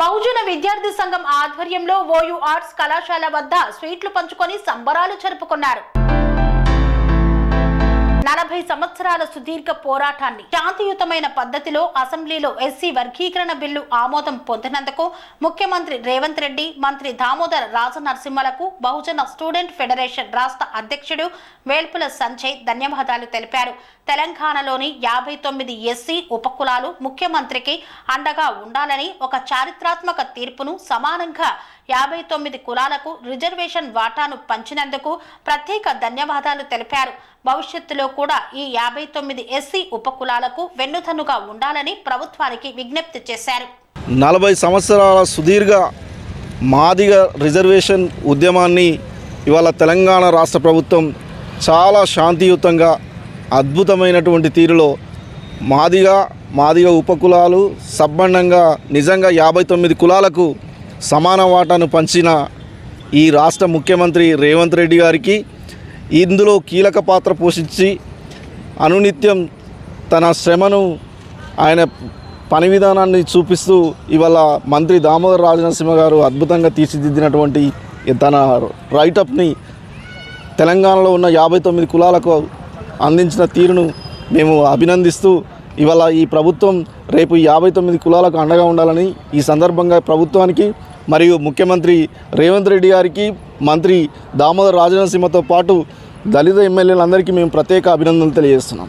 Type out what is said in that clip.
బహుజన విద్యార్థి సంఘం ఆధ్వర్యంలో ఓయూ ఆర్ట్స్ కళాశాల వద్ద స్వీట్లు పంచుకొని సంబరాలు జరుపుకున్నారు. యాభై సంవత్సరాల సుదీర్ఘ పోరాటాన్ని శాంతియుతమైన పద్ధతిలో అసెంబ్లీలో ఎస్సీ వర్గీకరణ బిల్లు ఆమోదం పొందినందుకు ముఖ్యమంత్రి రేవంత్ రెడ్డి మంత్రి దామోదర్ రాజనరసింహలకు బహుజన స్టూడెంట్ ఫెడరేషన్ రాష్ట్ర అధ్యక్షుడు వేల్పుల సంజయ్ ధన్యవాదాలు తెలిపారు. తెలంగాణలోని యాభై తొమ్మిది ఎస్సీ ఉపకులాలు ముఖ్యమంత్రికి అండగా ఉండాలని ఒక చారిత్రాత్మక తీర్పును సమానంగా యాభై తొమ్మిది కులాలకు రిజర్వేషన్ వాటాను పంచినందుకు ప్రత్యేక ధన్యవాదాలు తెలిపారు. భవిష్యత్తులో కూడా ఈ యాభై తొమ్మిది ఎస్సీ ఉపకులాలకు వెన్నుదన్నుగా ఉండాలని ప్రభుత్వానికి విజ్ఞప్తి చేశారు. నలభై సంవత్సరాల సుదీర్ఘ మాదిగ రిజర్వేషన్ ఉద్యమాన్ని ఇవాళ తెలంగాణ రాష్ట్ర ప్రభుత్వం చాలా శాంతియుతంగా అద్భుతమైనటువంటి తీరులో మాదిగ మాదిగ ఉపకులాలు సబ్బండంగా నిజంగా యాభై తొమ్మిది కులాలకు సమాన వాటాను పంచిన ఈ రాష్ట్ర ముఖ్యమంత్రి రేవంత్ రెడ్డి గారికి ఇందులో కీలక పాత్ర పోషించి అనునిత్యం తన శ్రమను ఆయన పని విధానాన్ని చూపిస్తూ ఇవాళ మంత్రి దామోదర్ రాజనరసింహ గారు అద్భుతంగా తీర్చిదిద్దినటువంటి తన రైటప్ని తెలంగాణలో ఉన్న యాభై తొమ్మిది కులాలకు అందించిన తీరును మేము అభినందిస్తూ ఇవాళ ఈ ప్రభుత్వం రేపు యాభై తొమ్మిది కులాలకు అండగా ఉండాలని ఈ సందర్భంగా ప్రభుత్వానికి మరియు ముఖ్యమంత్రి రేవంత్ రెడ్డి గారికి మంత్రి దామోదర్ రాజనరసింహతో పాటు దళిత ఎమ్మెల్యేలందరికీ మేము ప్రత్యేక అభినందనలు తెలియజేస్తున్నాం.